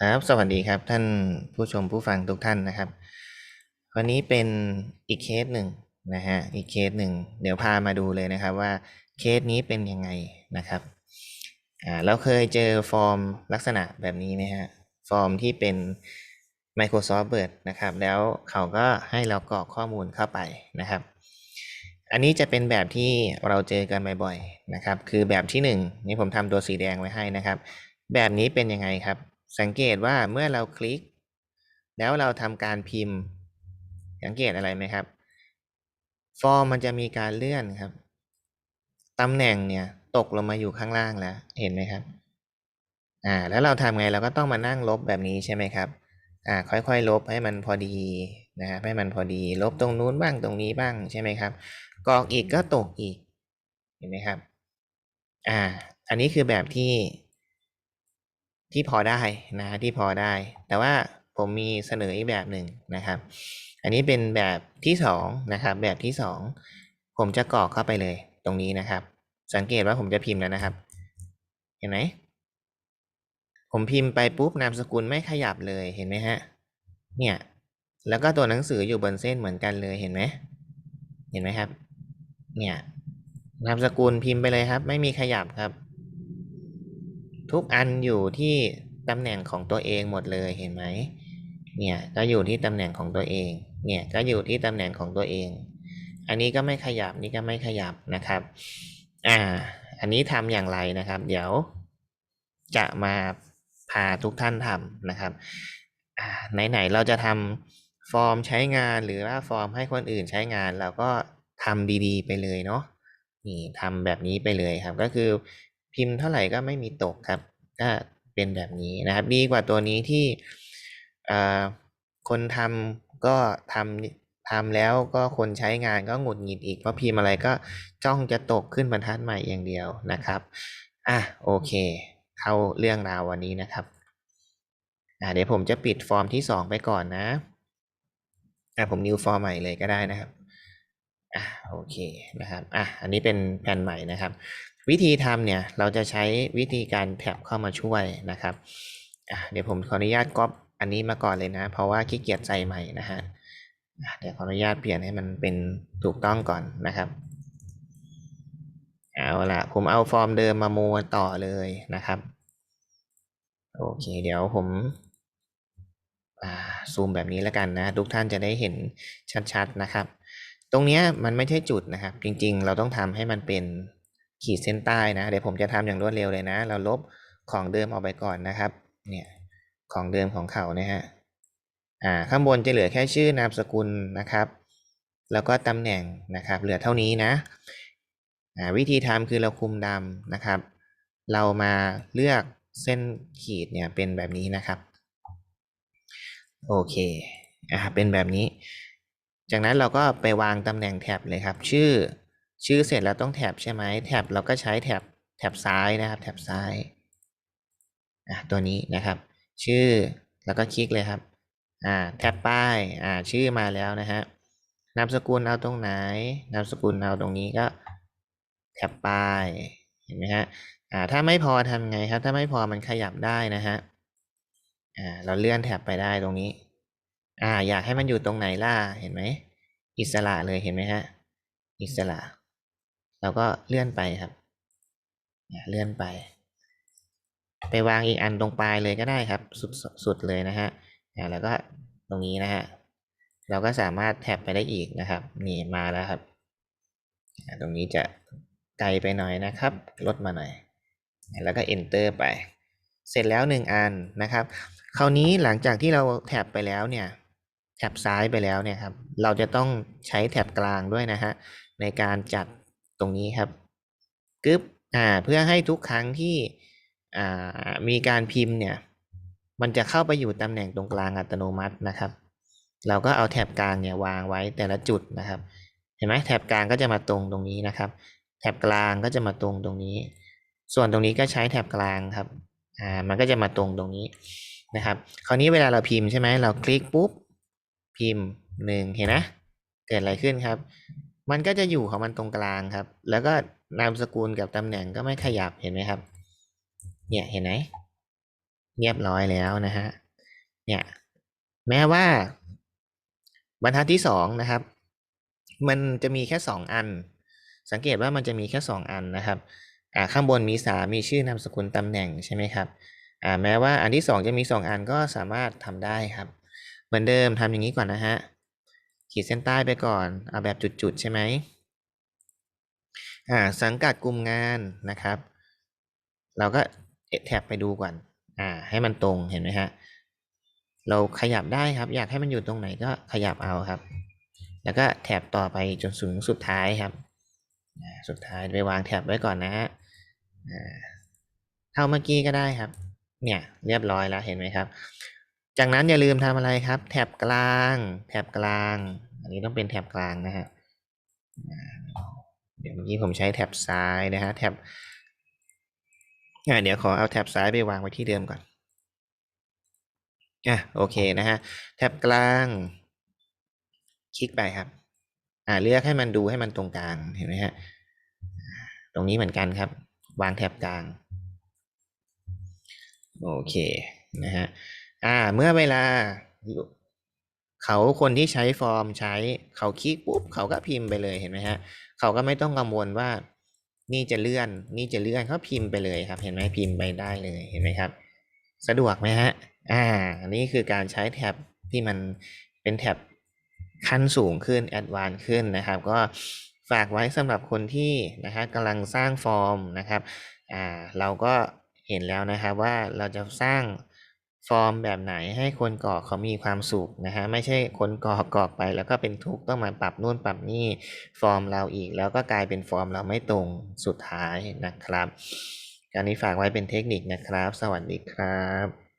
ครับ สวัสดีครับท่านผู้ชมผู้ฟังทุกท่านนะครับ วันนี้เป็นอีกเคสหนึ่งนะฮะอีกเคสหนึ่งเดี๋ยวพามาดูเลยนะครับว่าเคสนี้เป็นยังไงนะครับอ่าเราเคยเจอฟอร์มลักษณะแบบนี้ไหมฮะฟอร์มที่เป็น Microsoft Word นะครับ แล้วเขาก็ให้เรากรอกข้อมูลเข้าไปนะครับ อันนี้จะเป็นแบบที่เราเจอกันบ่อยๆนะครับ คือแบบที่หนึ่งนี่ผมทำตัวสีแดงไว้ให้นะครับ แบบนี้เป็นยังไงครับ สังเกตว่าเมื่อเราคลิก แล้วเราทำการพิมพ์ สังเกตอะไรไหมครับ ฟอร์มมันจะมีการเลื่อนครับตำแหน่งเนี่ยตกลงมาอยู่ข้างล่างแล้ว เห็นไหมครับ อ่า แล้วเราทำไงเราก็ต้องมานั่งลบแบบนี้ใช่ไหมครับ อ่า ค่อยๆ ลบให้มันพอดีนะครับให้มันพอดี ลบตรงนู้นบ้างตรงนี้บ้างใช่ไหมครับกรอกอีกก็ตกอีก เห็นไหมครับ อ่า อันนี้คือแบบที่ ที่พอได้นะที่พอได้ แต่ว่าผมมีเสนออีกแบบหนึ่งนะครับ อันนี้เป็นแบบที่สองนะครับ แบบที่สองผมจะกรอกเข้าไปเลยตรงนี้นะครับ สังเกตว่าผมจะพิมพ์แล้วนะครับ เห็นไหมผมพิมพ์ไปปุ๊บนามสกุลไม่ขยับเลยเห็นไหมฮะ เนี่ย แล้วก็ตัวหนังสืออยู่บนเส้นเหมือนกันเลยเห็นไหมเห็นไหมครับ เนี่ยนามสกุลพิมพ์ไปเลยครับ ไม่มีขยับครับ ทุกอันอยู่ที่ตำแหน่งของตัวเองหมดเลยเห็นไหมเนี่ยก็อยู่ที่ตำแหน่งของตัวเอง เนี่ยก็อยู่ที่ตำแหน่งของตัวเอง อันนี้ก็ไม่ขยับนี่ก็ไม่ขยับนะครับ อ่า อันนี้ทำอย่างไรนะครับ เดี๋ยว จะมาพาทุกท่านทำนะครับอ่าไหนๆเราจะทำฟอร์มใช้งานหรือว่าฟอร์มให้คนอื่นใช้งาน เราก็ทำดีๆ ไปเลยเนาะนี่ทำแบบนี้ไปเลยครับ ก็คือ พิมพ์เท่าไหร่ก็ไม่มีตกครับ ก็เป็นแบบนี้นะครับ ดีกว่าตัวนี้ที่อ่าคนทำก็ทำทำแล้วก็คนใช้งานก็หงุดหงิดอีกเพราะพิมพ์อะไรก็จ้องจะตกขึ้นบรรทัดใหม่อย่างเดียวนะครับอะโอเค เข้าเรื่องราววันนี้นะครับอ่าเดี๋ยวผมจะปิดฟอร์มที่สองไปก่อนนะอะผม new ฟอร์มใหม่เลยก็ได้นะครับอะโอเคนะครับอะอันนี้เป็นแผ่นใหม่นะครับ วิธีทำเนี่ยเราจะใช้วิธีการแท็บเข้ามาช่วยนะครับเดี๋ยวผมขออนุญาตก๊อปอันนี้มาก่อนเลยนะ เพราะว่าขี้เกียจใส่ใหม่นะฮะเดี๋ยวขออนุญาตเปลี่ยนให้มันเป็นถูกต้องก่อนนะครับเอาละผมเอาฟอร์มเดิมมาโมต่อเลยนะครับ โอเค เดี๋ยวผมซูมแบบนี้แล้วกันนะ ทุกท่านจะได้เห็นชัดๆนะครับ ตรงเนี้ยมันไม่ใช่จุดนะครับ จริงๆ เราต้องทำให้มันเป็น ขีดเส้นใต้นะเดี๋ยวผมจะทำอย่างรวดเร็วเลยนะ เราลบของเดิมออกไปก่อนนะครับเนี่ยของเดิมของเขานะฮะอ่าข้างบนจะเหลือแค่ชื่อนามสกุลนะครับ แล้วก็ตำแหน่งนะครับ เหลือเท่านี้นะอ่าวิธีทำคือเราคุมดำนะครับ เรามาเลือกเส้นขีดเนี่ยเป็นแบบนี้นะครับ โอเคอ่าเป็นแบบนี้ จากนั้นเราก็ไปวางตำแหน่งแท็บเลยครับ ชื่อ ชื่อเสร็จแล้วต้องแท็บใช่ไหมแท็บเราก็ใช้แท็บแท็บซ้ายนะครับ แท็บซ้ายอ่าตัวนี้นะครับ ชื่อแล้วก็คลิกเลยครับอ่าแท็บป้ายอ่าชื่อมาแล้วนะฮะนามสกุลเอาตรงไหน นามสกุลเอาตรงนี้ก็แท็บป้ายเห็นไหมฮะอ่าถ้าไม่พอทำไงครับ ถ้าไม่พอมันขยับได้นะฮะอ่าเราเลื่อนแท็บไปได้ตรงนี้อ่าอยากให้มันอยู่ตรงไหนล่ะเห็นไหมอิสระเลยเห็นไหมฮะอิสระ เราก็เลื่อนไปครับเลื่อนไป ไปวางอีกอันตรงปลายเลยก็ได้ครับ สุดสุดเลยนะฮะแล้วก็ตรงนี้นะฮะเราก็สามารถแท็บไปได้อีกนะครับนี่มาแล้วครับ ตรงนี้จะไกลไปหน่อยนะครับ ลดมาหน่อย แล้วก็ enter ไป เสร็จแล้วหนึ่งอันนะครับ คราวนี้หลังจากที่เราแท็บไปแล้วเนี่ยแท็บซ้ายไปแล้วเนี่ยครับ เราจะต้องใช้แท็บกลางด้วยนะฮะในการจัด ตรงนี้ครับกึ๊บอ่าเพื่อให้ทุกครั้งที่อ่ามีการพิมพ์เนี่ยมันจะเข้าไปอยู่ตำแหน่งตรงกลางอัตโนมัตินะครับ เราก็เอาแถบกลางเนี่ยวางไว้แต่ละจุดนะครับ เห็นไหมแถบกลางก็จะมาตรงตรงนี้นะครับ แถบกลางก็จะมาตรงตรงนี้ ส่วนตรงนี้ก็ใช้แถบกลางครับอ่ามันก็จะมาตรงตรงนี้นะครับ คราวนี้เวลาเราพิมพ์ใช่ไหมเราคลิกปุ๊บพิมพ์หนึ่งเห็นนะเกิดอะไรขึ้นครับ มันก็จะอยู่ของมันตรงกลางครับ แล้วก็นามสกุลกับตำแหน่งก็ไม่ขยับเห็นไหมครับ เนี่ยเห็นไหมเรียบร้อยแล้วนะฮะ เนี่ยแม้ว่าบรรทัดที่สองนะครับ มันจะมีแค่สองอัน สังเกตว่ามันจะมีแค่สองอันนะครับ อ่าข้างบนมีสามมีชื่อนามสกุลตำแหน่งใช่ไหมครับ อ่าแม้ว่าอันที่สองจะมีสองอันก็สามารถทำได้ครับ เหมือนเดิมทำอย่างนี้ก่อนนะฮะ ขีดเส้นใต้ไปก่อน เอาแบบจุดๆ ใช่ไหมอ่าสังกัดกลุ่มงานนะครับ เราก็แท็บไปดูก่อนอ่าให้มันตรงเห็นไหมฮะเราขยับได้ครับ อยากให้มันอยู่ตรงไหนก็ขยับเอาครับ แล้วก็แท็บต่อไปจนถึงสุดท้ายครับสุดท้ายไปวางแท็บไว้ก่อนนะฮะเท่าเมื่อกี้ก็ได้ครับ เนี่ยเรียบร้อยแล้วเห็นไหมครับ จากนั้นอย่าลืมทำอะไรครับแท็บกลางแท็บกลาง อันนี้ต้องเป็นแท็บกลางนะฮะเดี๋ยวเมื่อกี้ผมใช้แท็บซ้ายนะฮะแท็บอ่าเดี๋ยวขอเอาแท็บซ้ายไปวางไว้ที่เดิมก่อนอะโอเคนะฮะแท็บกลาง คลิกไปครับ อ่าเลือกให้มันดูให้มันตรงกลางเห็นไหมฮะตรงนี้เหมือนกันครับ วางแท็บกลาง โอเคนะฮะ อ่า เมื่อเวลา เขาคนที่ใช้ฟอร์มใช้ เขาคลิกปุ๊บเขาก็พิมพ์ไปเลยเห็นไหมฮะ เขาก็ไม่ต้องกังวลว่า นี่จะเลื่อน นี่จะเลื่อนเขาพิมพ์ไปเลยครับ เห็นไหมพิมพ์ไปได้เลยเห็นไหมครับ สะดวกไหมฮะ อ่าอันนี้คือการใช้แท็บที่มันเป็นแท็บขั้นสูงขึ้นแอดวานซ์ขึ้นนะครับ ก็ฝากไว้สำหรับคนที่นะฮะกำลังสร้างฟอร์มนะครับ อ่า เราก็เห็นแล้วนะครับว่าเราจะสร้าง ฟอร์มแบบไหนให้คนกรอกเขามีความสุขนะฮะไม่ใช่คนกรอกกรอกไป แล้วก็เป็นทุกข์ต้องมาปรับนู่นปรับนี่ฟอร์มเราอีก แล้วก็กลายเป็นฟอร์มเราไม่ตรงสุดท้ายนะครับการนี้ฝากไว้เป็นเทคนิคนะครับ สวัสดีครับ